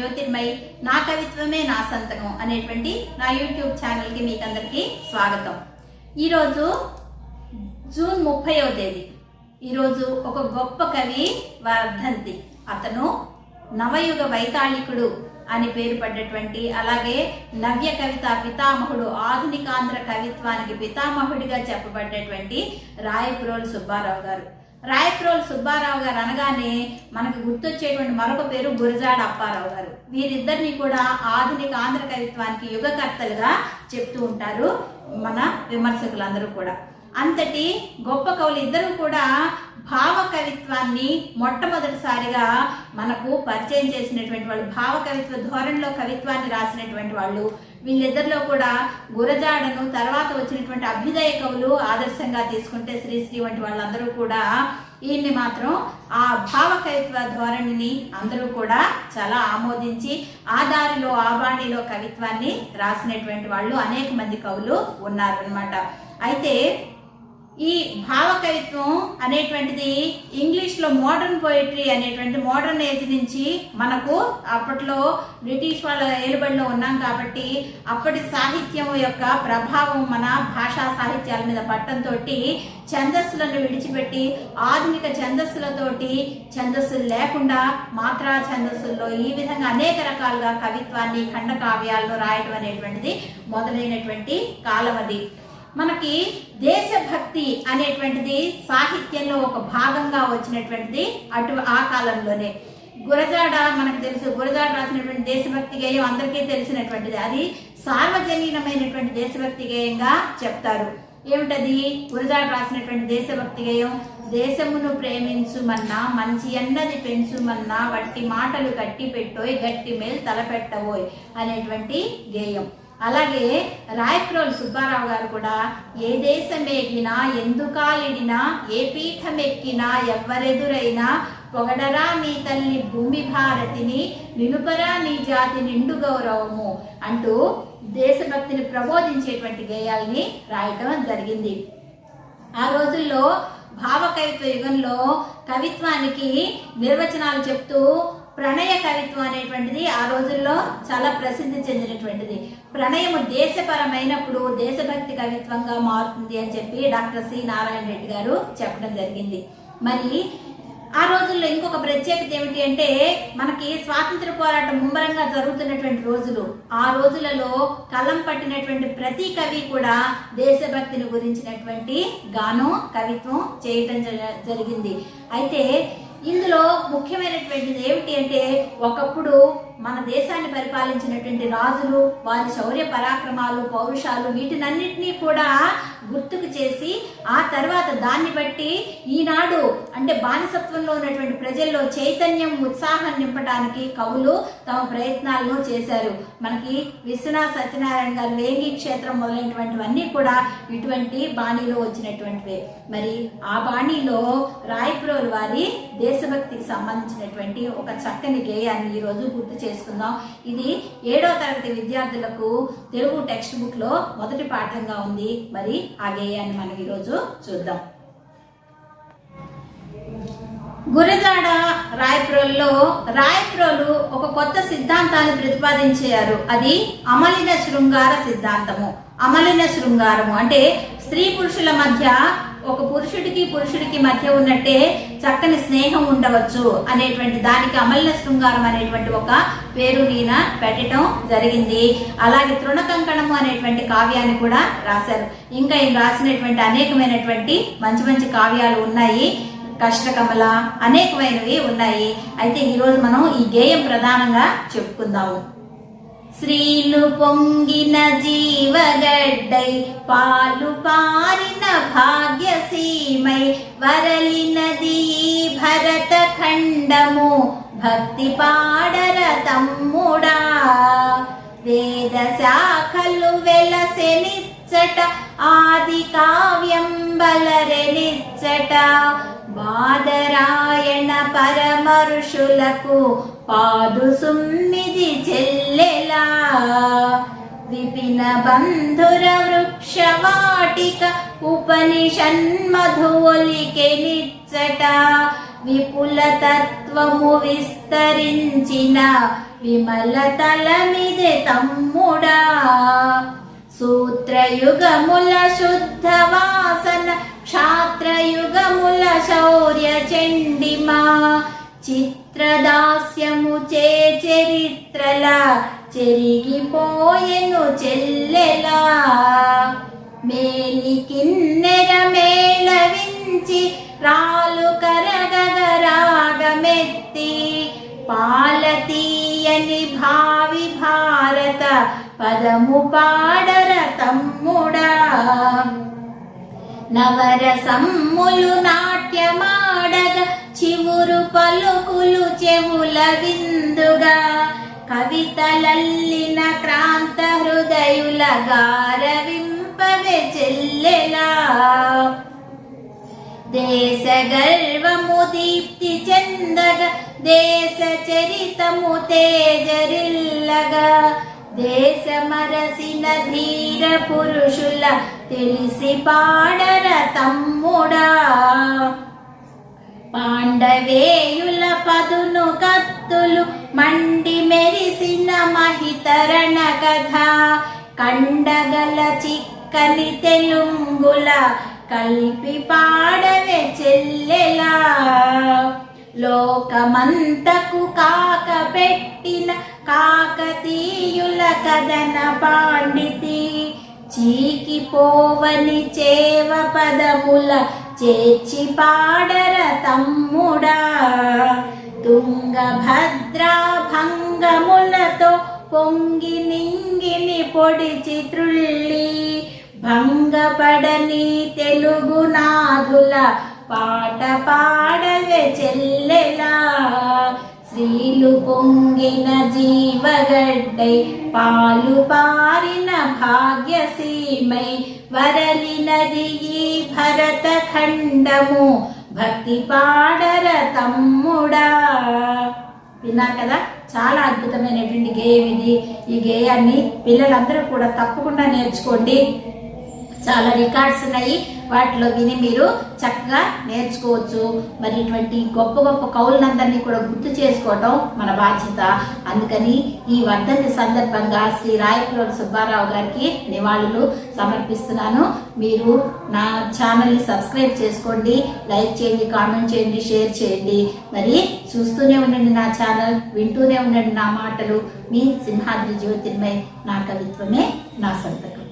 జ్యోతిర్మయ్ నా కవిత్వమే నా సంతకం అనేటువంటి నా యూట్యూబ్ ఛానల్కి మీకు అందరికీ స్వాగతం. ఈరోజు జూన్ ముప్పైవ తేదీ. ఈరోజు ఒక గొప్ప కవి వర్ధంతి. అతను నవయుగ వైతాళికుడు అని పేరు పడ్డటువంటి అలాగే నవ్య కవిత పితామహుడు ఆధునికాంధ్ర కవిత్వానికి పితామహుడిగా చెప్పబడ్డటువంటి రాయప్రోలు సుబ్బారావు గారు. రాయప్రోలు సుబ్బారావు గారు అనగానే మనకు గుర్తొచ్చేటువంటి మరొక పేరు గురజాడ అప్పారావు గారు. వీరిద్దరిని కూడా ఆధునిక ఆంధ్ర కవిత్వానికి యుగకర్తలుగా చెప్తూ ఉంటారు మన విమర్శకులందరూ కూడా. అంతటి గొప్ప కవులు ఇద్దరు కూడా భావ కవిత్వాన్ని మొట్టమొదటిసారిగా మనకు పరిచయం చేసినటువంటి వాళ్ళు భావ కవిత్వ ధోరణిలో కవిత్వాన్ని రాసినటువంటి వాళ్ళు. వీళ్ళిద్దరిలో కూడా గురజాడను తర్వాత వచ్చినటువంటి అభ్యుదయ కవులు ఆదర్శంగా తీసుకుంటే శ్రీశ్రీ వంటి వాళ్ళందరూ కూడా ఈయన్ని మాత్రం ఆ భావ కవిత్వ ధోరణిని అందరూ కూడా చాలా ఆమోదించి ఆ దారిలో ఆ బాణిలో కవిత్వాన్ని రాసినటువంటి వాళ్ళు అనేక మంది కవులు ఉన్నారనమాట అయితే ఈ భావకవిత్వం అనేటువంటిది ఇంగ్లీష్లో మోడర్న్ పోయిటరీ అనేటువంటి మోడర్న్ ఏజ్ నుంచి మనకు అప్పట్లో బ్రిటిష్ వాళ్ళ ఏలుబడిలో ఉన్నాం కాబట్టి అప్పటి సాహిత్యం యొక్క ప్రభావం మన భాషా సాహిత్యాల మీద పట్టంతో ఛందస్సులను విడిచిపెట్టి ఆధునిక ఛందస్సులతోటి ఛందస్సులు లేకుండా మాత్రా ఛందస్సుల్లో ఈ విధంగా అనేక రకాలుగా కవిత్వాన్ని ఖండకావ్యాలను రాయటం అనేటువంటిది మొదలైనటువంటి కాలం అది. మనకి దేశభక్తి అనేటువంటిది సాహిత్యంలో ఒక భాగంగా వచ్చినటువంటిది అటు ఆ కాలంలోనే. గురజాడ మనకు తెలుసు. గురజాడ రాసినటువంటి దేశభక్తి గేయం అందరికీ తెలిసినటువంటిది. అది సార్వజనీనమైనటువంటి దేశభక్తి గేయంగా చెప్తారు. ఏమిటది? గురజాడ రాసినటువంటి దేశభక్తి గేయం దేశమును ప్రేమించుమన్నా మంచి అన్నది పెంచుమన్నా వట్టి మాటలు కట్టి పెట్టోయ్ గట్టి మేల్ తలపెట్టవోయ్ అనేటువంటి గేయం. అలాగే రాయప్రోలు సుబ్బారావు గారు కూడా ఏ దేశం ఎగినా ఎందుకాలిడినా ఏ పీఠం ఎక్కినా ఎవ్వరెదురైనా పొగడరా నీ తల్లి భూమి భారతిని నిలుపరా నీ జాతి నిండు గౌరవము అంటూ దేశభక్తిని ప్రబోధించేటువంటి గేయాల్ని రాయటం జరిగింది. ఆ రోజుల్లో భావ కవిత్వ యుగంలో కవిత్వానికి నిర్వచనాలు చెప్తూ ప్రణయ కవిత్వం అనేటువంటిది ఆ రోజుల్లో చాలా ప్రసిద్ధి చెందినటువంటిది. ప్రణయము దేశపరమైనప్పుడు దేశభక్తి కవిత్వంగా మారుతుంది అని చెప్పి డాక్టర్ సి నారాయణ రెడ్డి గారు చెప్పడం జరిగింది. మరి ఆ రోజుల్లో ఇంకొక ప్రత్యేకత ఏమిటి అంటే మనకి స్వాతంత్ర పోరాటం ముమ్మరంగా జరుగుతున్నటువంటి రోజులు. ఆ రోజులలో కలం పట్టినటువంటి ప్రతి కవి కూడా దేశభక్తిని గురించినటువంటి గానం కవిత్వం చేయటం జ- జరిగింది. అయితే ఇందులో ముఖ్యమైనటువంటిది ఏమిటి అంటే ఒకప్పుడు మన దేశాన్ని పరిపాలించినటువంటి రాజులు వారి శౌర్య పరాక్రమాలు పౌరుషాలు వీటినన్నిటినీ కూడా గుర్తుకు చేసి ఆ తర్వాత దాన్ని బట్టి ఈనాడు అంటే బానిసత్వంలో ఉన్నటువంటి ప్రజల్లో చైతన్యం ఉత్సాహం నింపడానికి కవులు తమ ప్రయత్నాలను చేశారు. మనకి విశ్వనాథ్ సత్యనారాయణ గారు వేంగి క్షేత్రం మొదలైనటువంటివన్నీ కూడా ఇటువంటి బాణీలో వచ్చినటువంటివే. మరి ఆ బాణీలో రాయప్రోలు వారి దేశభక్తికి సంబంధించినటువంటి ఒక చక్కని గేయాన్ని ఈరోజు గుర్తు చేసుకుందాం. ఇది ఏడో తరగతి విద్యార్థులకు తెలుగు టెక్స్ట్ బుక్లో మొదటి పాఠంగా ఉంది. మరి ఆ గేయాన్ని మనం ఈరోజు చూద్దాం. గురజాడ రాయప్రోల్లో రాయప్రోలు ఒక కొత్త సిద్ధాంతాన్ని ప్రతిపాదించారు. అది అమలిన శృంగార సిద్ధాంతము. అమలిన శృంగారము. అంటే స్త్రీ పురుషుల మధ్య ఒక పురుషుడికి పురుషుడికి మధ్య ఉన్నట్టే చక్కని స్నేహం ఉండవచ్చు అనేటువంటి దానికి అమల్య శృంగారం అనేటువంటి ఒక పేరు ఈయన పెట్టడం జరిగింది. అలాగే తృణకంకణము అనేటువంటి కావ్యాన్ని కూడా రాశారు. ఇంకా ఈయన రాసినటువంటి అనేకమైనటువంటి మంచి మంచి కావ్యాలు ఉన్నాయి. కష్టకమల అనేకమైనవి ఉన్నాయి. అయితే ఈరోజు మనం ఈ గేయం ప్రధానంగా చెప్పుకుందాము. శ్రీలు పొంగిన జీవగడ్డై పాలు పారిన భాగ్యసీమై వరలినది భరత ఖండము భక్తి పాడర తమ్ముడా వేద శాఖలు వెలసెనిచ్చట ఆది కావ్యం బలరెనిచ్చట బాదరాయణ పరమరుషులకు పాదు సుమ్మిది చెల్లెలా విపిన బంధుర వృక్ష వాటిక ఉపనిషన్మధులికె నిచ్చట విపుల తత్వము విస్తరించిన విమల తలమిది తమ్ముడా సూత్రయుగముల శుద్ధ వాసన క్షాత్రయుగముల శౌర్య చండిమా చిత్రదాస్యము చరిత్రల చెరిగిపోయెను చెల్లెలా. మేలి కిన్నెర మేళవించి రాలు కరగగరాగమెత్తి పాలతీయని భావి భారత పదము పాడర తమ్ముడా. నవరసమ్ములు నాట్యమాడగ చివురు పలుకులు చెవుల విందుగా. కవితలల్లిన క్రాంత హృదయుల గారవింపవే చెల్లెలా. దేశ గర్వము దీప్తి చెందగ దేశ చరితము తేజరిల్లగా. దేశ మరసిన ధీర పురుషుల తెలిసి పాడర తమ్ముడా. పాండవేయుల పదును కత్తులు మండి తెలిసిన మహితరణ కథ కండగల చిక్కని తెలుంగుల కలిపి పాడవే చెల్లెలా. లోకమంతకు కాక పెట్టిన కాకతీయుల కథన పాండితి చీకిపోవని చేవ పదముల చేర్చి పాడర తమ్ముడా. తుంగభద్రా భంగములతో పొంగి నింగిని పొడిచి త్రుళ్ళి భంగపడని తెలుగు నాథుల పాట పాడవే చెల్లెలా. శ్రీలు పొంగిన జీవగడ్డై పాలు పారిన భాగ్యసీమై వరలినది ఈ భరత ఖండము. భక్తి పాడర తమ్ముడా. విన్నారు కదా? చాలా అద్భుతమైనటువంటి గేయం ఇది ఈ గేయాన్ని పిల్లలందరూ కూడా తప్పకుండా నేర్చుకోండి. చాలా రికార్డ్స్ ఉన్నాయి. వాటిలో విని మీరు చక్కగా నేర్చుకోవచ్చు. మరి ఇటువంటి గొప్ప గొప్ప కవులందరినీ కూడా గుర్తు చేసుకోవటం మన బాధ్యత. అందుకని ఈ వర్ధంతి సందర్భంగా శ్రీ రాయపురం సుబ్బారావు గారికి నివాళులు సమర్పిస్తున్నాను. మీరు నా ఛానల్ని సబ్స్క్రైబ్ చేసుకోండి. లైక్ చేయండి కామెంట్ చేయండి షేర్ చేయండి. మరి చూస్తూనే ఉండండి నా ఛానల్ వింటూనే ఉండండి నా మాటలు. మీ సింహాద్రి జ్యోతిర్మై నా కవిత్వమే నా సంతకం.